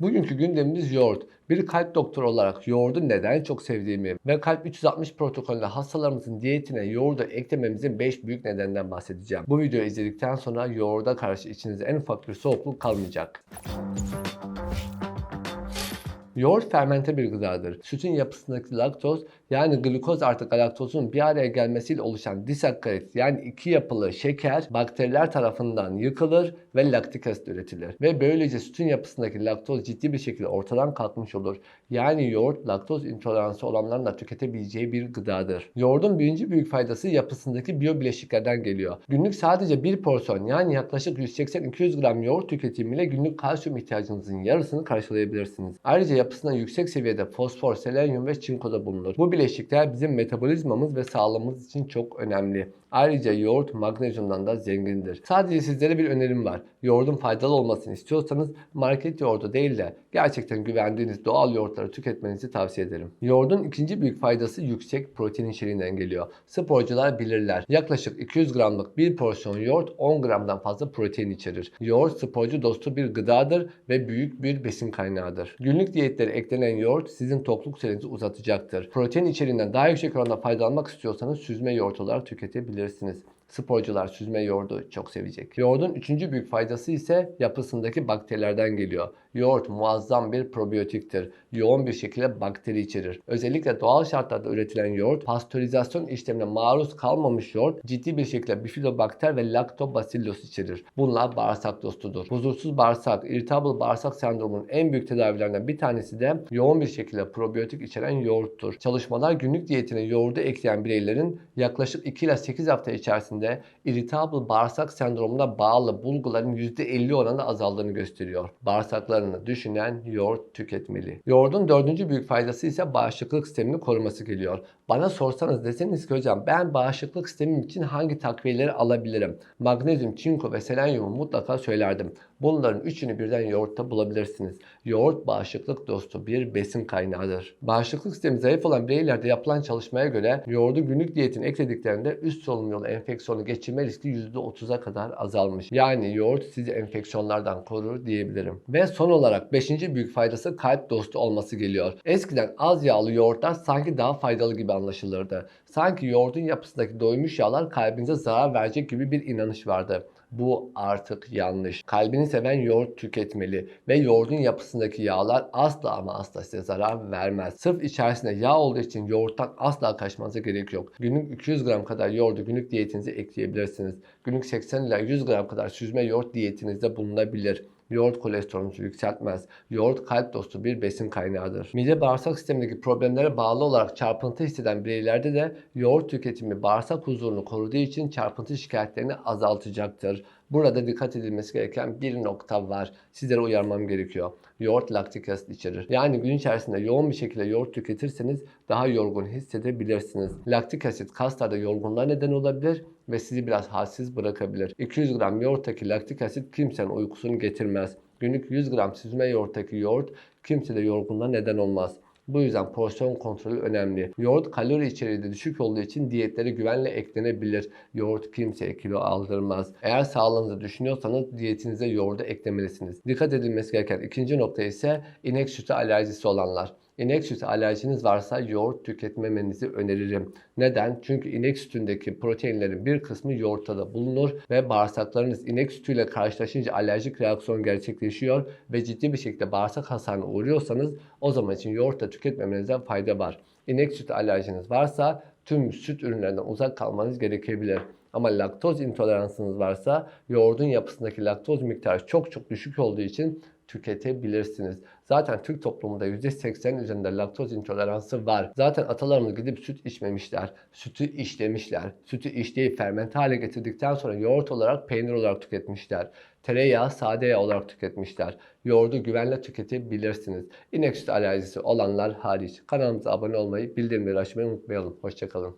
Bugünkü gündemimiz yoğurt. Bir kalp doktoru olarak yoğurdu neden çok sevdiğimi ve kalp 360 protokolünde hastalarımızın diyetine yoğurdu eklememizin 5 büyük nedeninden bahsedeceğim. Bu videoyu izledikten sonra yoğurda karşı içinizde en ufak bir soğukluk kalmayacak. Yoğurt fermente bir gıdadır. Sütün yapısındaki laktoz yani glikoz artı galaktozun bir araya gelmesiyle oluşan disakkarit yani iki yapılı şeker bakteriler tarafından yıkılır ve laktik asit üretilir. Ve böylece sütün yapısındaki laktoz ciddi bir şekilde ortadan kalkmış olur. Yani yoğurt laktoz intoleransı olanların da tüketebileceği bir gıdadır. Yoğurdun birinci büyük faydası yapısındaki biyobileşiklerden geliyor. Günlük sadece bir porsiyon yani yaklaşık 180-200 gram yoğurt tüketimiyle günlük kalsiyum ihtiyacınızın yarısını karşılayabilirsiniz. Ayrıca yapısında yüksek seviyede fosfor, selenyum ve çinko da bulunur. Bu bileşikler bizim metabolizmamız ve sağlığımız için çok önemli. Ayrıca yoğurt magnezyumdan da zengindir. Sadece sizlere bir önerim var. Yoğurdun faydalı olmasını istiyorsanız market yoğurdu değil de gerçekten güvendiğiniz doğal yoğurtları tüketmenizi tavsiye ederim. Yoğurdun ikinci büyük faydası yüksek protein içeriğinden geliyor. Sporcular bilirler. Yaklaşık 200 gramlık bir porsiyon yoğurt 10 gramdan fazla protein içerir. Yoğurt sporcu dostu bir gıdadır ve büyük bir besin kaynağıdır. Günlük diyetlere eklenen yoğurt sizin tokluk sürenizi uzatacaktır. Protein içeriğinden daha yüksek oranda faydalanmak istiyorsanız süzme yoğurt olarak tüketebilirsiniz. Sporcular süzme yoğurdu çok sevecek. Yoğurdun üçüncü büyük faydası ise yapısındaki bakterilerden geliyor. Yoğurt muazzam bir probiyotiktir. Yoğun bir şekilde bakteri içerir. Özellikle doğal şartlarda üretilen yoğurt, pastörizasyon işlemine maruz kalmamış yoğurt ciddi bir şekilde bifidobakter ve laktobacillus içerir. Bunlar bağırsak dostudur. Huzursuz bağırsak, irritable bağırsak sendromunun en büyük tedavilerinden bir tanesi de yoğun bir şekilde probiyotik içeren yoğurttur. Çalışmalar günlük diyetine yoğurdu ekleyen bireylerin yaklaşık 2 ile 8 hafta içerisinde irritable bağırsak sendromuna bağlı bulguların %50 oranında azaldığını gösteriyor. Bağırsaklarını düşünen yoğurt tüketmeli. Yoğurdun dördüncü büyük faydası ise bağışıklık sistemini koruması geliyor. Bana sorsanız deseniz ki hocam ben bağışıklık sistemim için hangi takviyeleri alabilirim? Magnezyum, çinko ve selenyumu mutlaka söylerdim. Bunların üçünü birden yoğurtta bulabilirsiniz. Yoğurt bağışıklık dostu bir besin kaynağıdır. Bağışıklık sistemi zayıf olan bireylerde yapılan çalışmaya göre yoğurdu günlük diyetine eklediklerinde üst solunum yolu enfeksiyonu geçirme riski %30'a kadar azalmış. Yani yoğurt sizi enfeksiyonlardan korur diyebilirim. Ve son olarak 5. büyük faydası kalp dostu olması geliyor. Eskiden az yağlı yoğurtlar sanki daha faydalı gibi anlaşılırdı. Sanki yoğurdun yapısındaki doymuş yağlar kalbinize zarar verecek gibi bir inanış vardı. Bu artık yanlış. Kalbini seven yoğurt tüketmeli ve yoğurdun yapısındaki yağlar asla ama asla size zarar vermez. Sırf içerisinde yağ olduğu için yoğurttan asla kaçmanıza gerek yok. Günlük 200 gram kadar yoğurdu günlük diyetinize ekleyebilirsiniz. Günlük 80 ila 100 gram kadar süzme yoğurt diyetinizde bulunabilir. Yoğurt kolesterolünüzü yükseltmez. Yoğurt kalp dostu bir besin kaynağıdır. Mide bağırsak sistemindeki problemlere bağlı olarak çarpıntı hisseden bireylerde de yoğurt tüketimi bağırsak huzurunu koruduğu için çarpıntı şikayetlerini azaltacaktır. Burada dikkat edilmesi gereken bir nokta var. Sizlere uyarmam gerekiyor. Yoğurt laktik asit içerir. Yani gün içerisinde yoğun bir şekilde yoğurt tüketirseniz daha yorgun hissedebilirsiniz. Laktik asit kaslarda yorgunluğa neden olabilir ve sizi biraz halsiz bırakabilir. 200 gram yoğurttaki laktik asit kimsenin uykusunu getirmez. Günlük 100 gram süzme yoğurttaki yoğurt kimsede yorgunluğa neden olmaz. Bu yüzden porsiyon kontrolü önemli. Yoğurt kalori içeriği de düşük olduğu için diyetlere güvenle eklenebilir. Yoğurt kimseye kilo aldırmaz. Eğer sağlığınızı düşünüyorsanız diyetinize yoğurdu eklemelisiniz. Dikkat edilmesi gereken ikinci nokta ise inek sütü alerjisi olanlar. İnek sütü alerjiniz varsa yoğurt tüketmemenizi öneririm. Neden? Çünkü inek sütündeki proteinlerin bir kısmı yoğurtta da bulunur ve bağırsaklarınız inek sütüyle karşılaşınca alerjik reaksiyon gerçekleşiyor ve ciddi bir şekilde bağırsak hasarına uğruyorsanız o zaman için yoğurtta tüketmemenize fayda var. İnek sütü alerjiniz varsa tüm süt ürünlerinden uzak kalmanız gerekebilir. Ama laktoz intoleransınız varsa yoğurdun yapısındaki laktoz miktarı çok çok düşük olduğu için tüketebilirsiniz. Zaten Türk toplumunda %80 üzerinde laktoz intoleransı var. Zaten atalarımız gidip süt içmemişler. Sütü işlemişler. Sütü işleyip fermente hale getirdikten sonra yoğurt olarak peynir olarak tüketmişler. Tereyağı sade yağ olarak tüketmişler. Yoğurdu güvenle tüketebilirsiniz. İnek sütü alerjisi olanlar hariç. Kanalımıza abone olmayı, bildirimleri açmayı unutmayalım. Hoşçakalın.